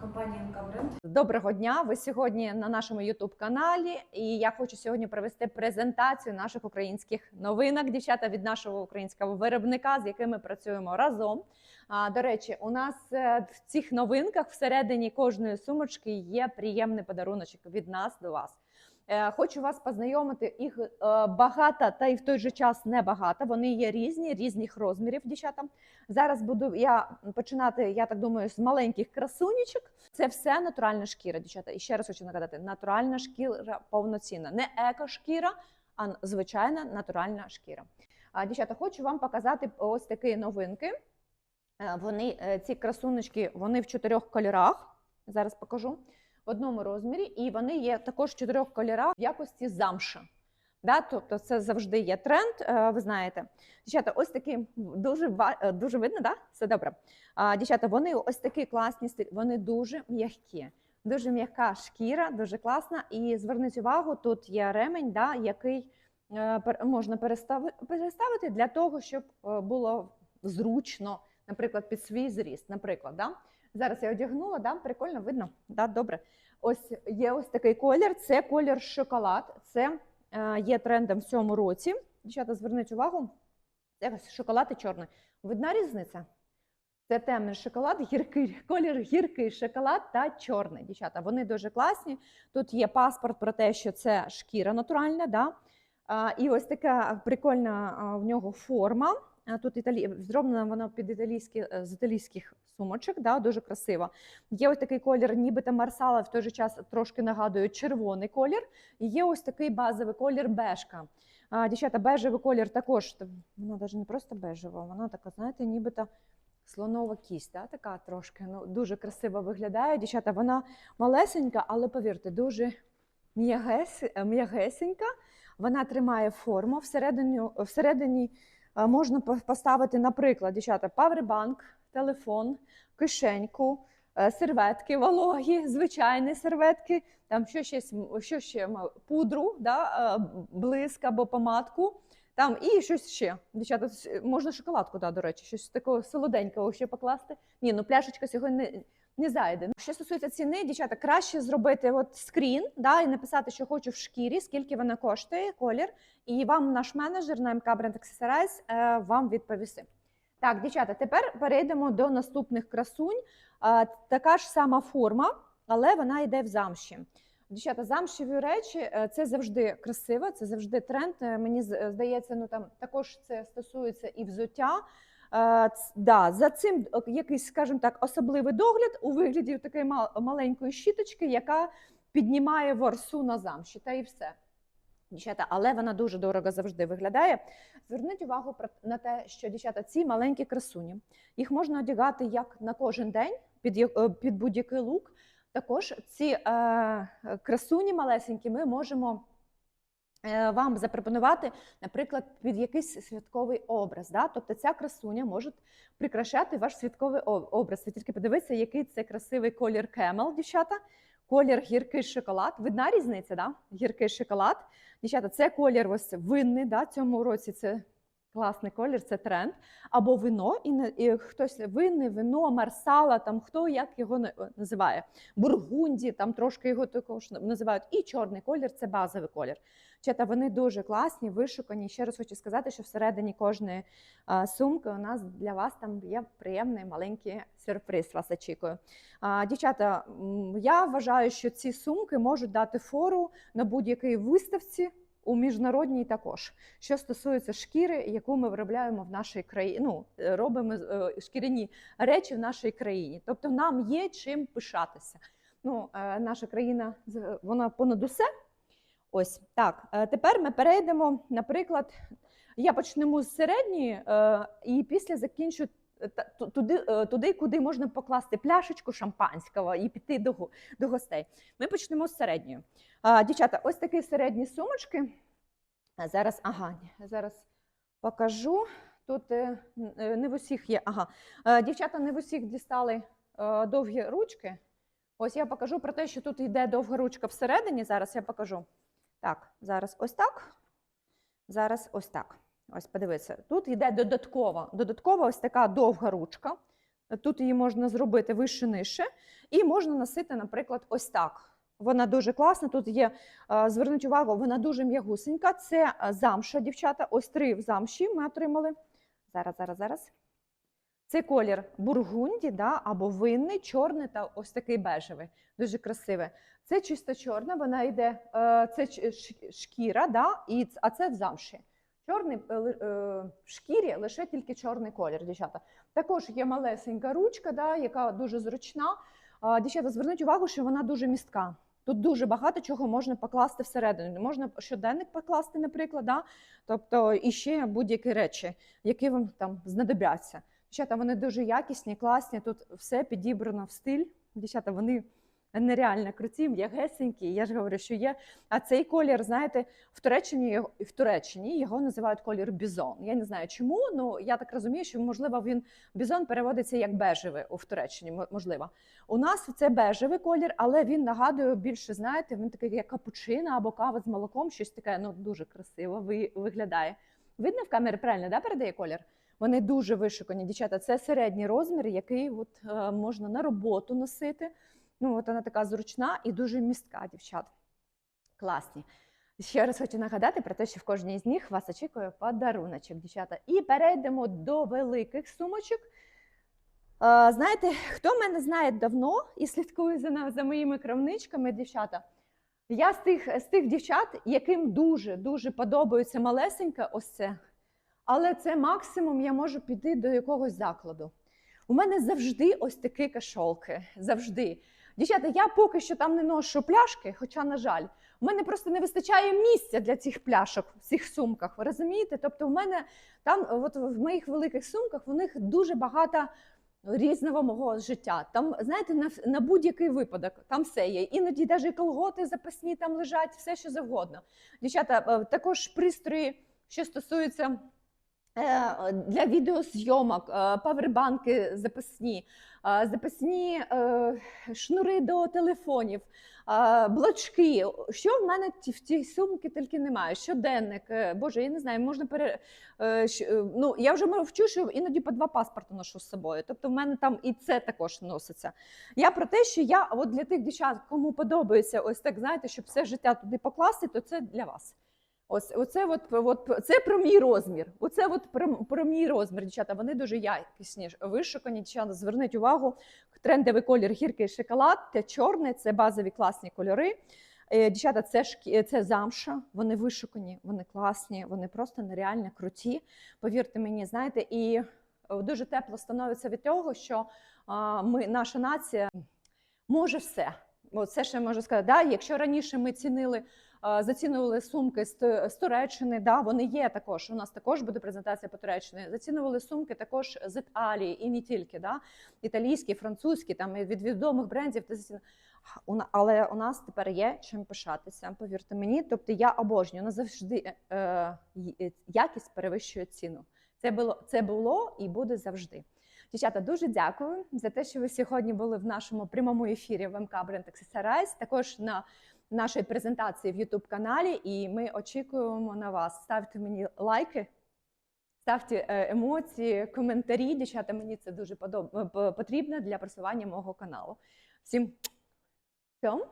Компанія МК Бренд. Доброго дня! Ви сьогодні на нашому youtube каналі, і я хочу сьогодні провести презентацію наших українських новинок, дівчата від нашого українського виробника, з якими працюємо разом. А, до речі, у нас е, в цих новинках всередині кожної сумочки є приємний подаруночок від нас до вас. Е, Хочу вас познайомити. Їх е, багато, та й в той же час небагато. Вони є різні, різних розмірів, дівчата. Зараз буду я починати, я так думаю, з маленьких красунечок. Це все натуральна шкіра, дівчата. І ще раз хочу нагадати: натуральна шкіра повноцінна, не еко-шкіра, а звичайна натуральна шкіра. Дівчата, хочу вам показати ось такі новинки. Е, Вони ці красунечки, вони в чотирьох кольорах. Зараз покажу в одному розмірі, і вони є також в чотирьох кольорах в якості замша. Да, тобто це завжди є тренд, е, ви знаєте. Дівчата, ось такі дуже е, дуже видно, да? Все добре. Дівчата, вони ось такі класні вони дуже м'які. Дуже м'яка шкіра, дуже класна. І зверніть увагу, тут є ремень, да, який е, можна перестави- переставити для того, щоб було зручно, наприклад, під свій зріст. Наприклад, да? Зараз я одягнула, да? прикольно видно. Да? Добре. Ось є ось такий колір. Це колір шоколад. Це е, є трендом в цьому році. Дівчата, зверніть увагу, це шоколад і чорний. Видна різниця? Це темний шоколад, гіркий колір, гіркий шоколад та чорний. Дівчата, вони дуже класні. Тут є паспорт про те, що це шкіра натуральна. Да? І ось така прикольна в нього форма. А, Тут італі... зроблена вона під італійські е, з італійських сумочок, да, дуже красиво. Є ось такий колір, нібито марсала, в той же час трошки нагадує червоний колір. І є ось такий базовий колір бежка. А, дівчата, бежевий колір також, вона навіть не просто бежева, вона така, знаєте, нібито слонова кість, да, така трошки. Ну, дуже красиво виглядає. Дівчата, вона малесенька, але повірте, дуже е, м'ягесенька. Вона тримає форму. Всередині, всередині е, можна поставити, наприклад, дівчата, павербанк, телефон, кишеньку, е, серветки вологі, звичайні серветки, там що ще, що ще пудру, да, е, блиск або помадку. Там і щось ще. Дівчата, можна шоколадку, да, до речі, щось такого солоденького ще покласти. Ні, ну пляшечка сьогодні не, не зайде. Що стосується ціни, дівчата, краще зробити от скрін, да, і написати, що хочу в шкірі, скільки вона коштує, колір, і вам наш менеджер на МК Brand Accessorize е, вам відповісти. Так, дівчата, тепер перейдемо до наступних красунь. Е, така ж сама форма, але вона йде в замші. Дівчата, замшеві речі е, це завжди красиво, це завжди тренд. Е, Мені е, здається, ну там також це стосується і взуття. Да, за цим якийсь, скажімо так, особливий догляд у вигляді такої маленької щіточки, яка піднімає ворсу на замші, та і все. Дівчата, але вона дуже дорого завжди виглядає. Зверніть увагу на те, що дівчата, ці маленькі красуні, їх можна одягати як на кожен день під, під будь-який лук. Також ці е, красуні малесенькі ми можемо е, вам запропонувати, наприклад, під якийсь святковий образ. Да? Тобто ця красуня може прикрашати ваш святковий образ. Ви тільки подивіться, який це красивий колір кемел, дівчата. Колір гіркий шоколад. Видна різниця, да? гіркий шоколад. Дівчата, це колір ось винний. Да? Цьому році це класний колір, це тренд. Або вино, і, не- і хтось винне, вино, марсала, там хто як його називає. Бургунді, там трошки його також називають. І чорний колір це базовий колір. Чета, вони дуже класні, вишукані. Ще раз хочу сказати, що всередині кожної а, сумки у нас для вас там є приємний маленький сюрприз. Вас очікую. А, дівчата, я вважаю, що ці сумки можуть дати фору на будь-якій виставці. У міжнародній також, що стосується шкіри, яку ми виробляємо в нашій країні, ну е, робимо е, шкіряні речі в нашій країні. Тобто нам є чим пишатися. Ну, е, наша країна вона понад усе. Ось так. Тепер ми перейдемо, наприклад, я почнемо з середньої, і після закінчу туди, е, туди, куди можна покласти пляшечку шампанського і піти до, до гостей. Ми почнемо з середньої. А, Дівчата, ось такі середні сумочки. Зараз, ага, зараз покажу. Тут е, е, не в усіх є. Ага. Дівчата не в усіх дістали довгі ручки. Ось я покажу про те, що тут йде довга ручка всередині. Зараз я покажу. Так, зараз ось так. Зараз ось так. Ось подивіться. Тут йде додаткова, додаткова ось така довга ручка. Тут її можна зробити вище нижче, і можна носити, наприклад, ось так. Вона дуже класна. Тут є, е, зверніть увагу, вона дуже м'ягусенька. Це е, замша, дівчата. Ось три в замші ми отримали. Зараз, зараз, зараз. Це колір бургунді, да, або винний, чорний та ось такий бежевий. Дуже красивий. Це чисто чорна, вона йде, е, це шкіра, да, і, а це в замші. Чорний е, е, в шкірі лише тільки чорний колір, дівчата. Також є малесенька ручка, да, яка дуже зручна. Дівчата, зверніть увагу, що вона дуже містка. Тут дуже багато чого можна покласти всередину. Можна щоденник покласти, наприклад, да? тобто і ще будь-які речі, які вам там знадобляться. Дівчата, вони дуже якісні, класні. Тут все підібрано в стиль. Дівчата, вони нереально круті, м'ягесенькі. Я ж говорю, що є. А цей колір, знаєте, в Туреччині в Туреччині його називають колір бізон. Я не знаю чому. Ну я так розумію, що можливо він бізон переводиться як бежевий у Туреччині. Можливо, у нас це бежевий колір, але він нагадує більше, знаєте, він такий як капучино або кава з молоком, щось таке. Ну дуже красиво ви- виглядає. Видно в камері правильно да, передає колір? Вони дуже вишукані, дівчата. Це середній розмір, який от, е, можна на роботу носити. Ну, от вона така зручна і дуже містка, дівчат. Класні. Ще раз хочу нагадати про те, що в кожній з них вас очікує подаруночок, дівчата. І перейдемо до великих сумочок. Знаєте, хто мене знає давно і слідкує за, за моїми крамничками, дівчата? Я з тих, з тих дівчат, яким дуже дуже подобається малесеньке ось це. Але це максимум я можу піти до якогось закладу. У мене завжди ось такі кашолки. Завжди. Дівчата, я поки що там не ношу пляшки, хоча, на жаль, у мене просто не вистачає місця для цих пляшок в цих сумках. Ви розумієте? Тобто, в мене там, от в моїх великих сумках, в них дуже багато різного мого життя. Там, знаєте, на, на будь-який випадок там все є. Іноді навіть колготи запасні там лежать, все що завгодно. Дівчата, е, також пристрої, що стосуються. Е, Для відеозйомок, е, павербанки запасні, е, запасні шнури до телефонів, блочки. Що в мене в цій сумці тільки немає? Щоденник, боже, я не знаю, можна пере. Ну, я вже мовчу, що іноді по два паспорти ношу з собою. Тобто, в мене там і це також носиться. Я про те, що я от для тих дівчат, кому подобається ось так, знаєте, щоб все життя туди покласти, то це для вас. Ось оце от, от, це про мій розмір. Оце от про, про мій розмір, дівчата. Вони дуже якісні, вишукані. Дівчата, зверніть увагу. Трендовий колір гіркий шоколад, те чорний, це базові класні кольори. Е, Дівчата, це шкі- це замша. Вони вишукані, вони класні, вони просто нереально круті. Повірте мені, знаєте, і е, дуже тепло становиться від того, що ми, наша нація може все. Оце ще можу сказати. Да? Якщо раніше ми цінили, зацінювали сумки з, Туреччини, да, вони є також. У нас також буде презентація по Туреччині. Зацінювали сумки також з Італії і не тільки, да? італійські, французькі, там від відомих брендів. Але у нас тепер є чим пишатися, повірте мені. Тобто я обожнюю, вона завжди е, якість перевищує ціну. Це було, це було і буде завжди. Дівчата, дуже дякую за те, що ви сьогодні були в нашому прямому ефірі в МК Brand Accessorize, також на нашій презентації в YouTube каналі. І ми очікуємо на вас. Ставте мені лайки, ставте е, емоції, коментарі. Дівчата, мені це дуже е, потрібно для просування мого каналу. Всім цьому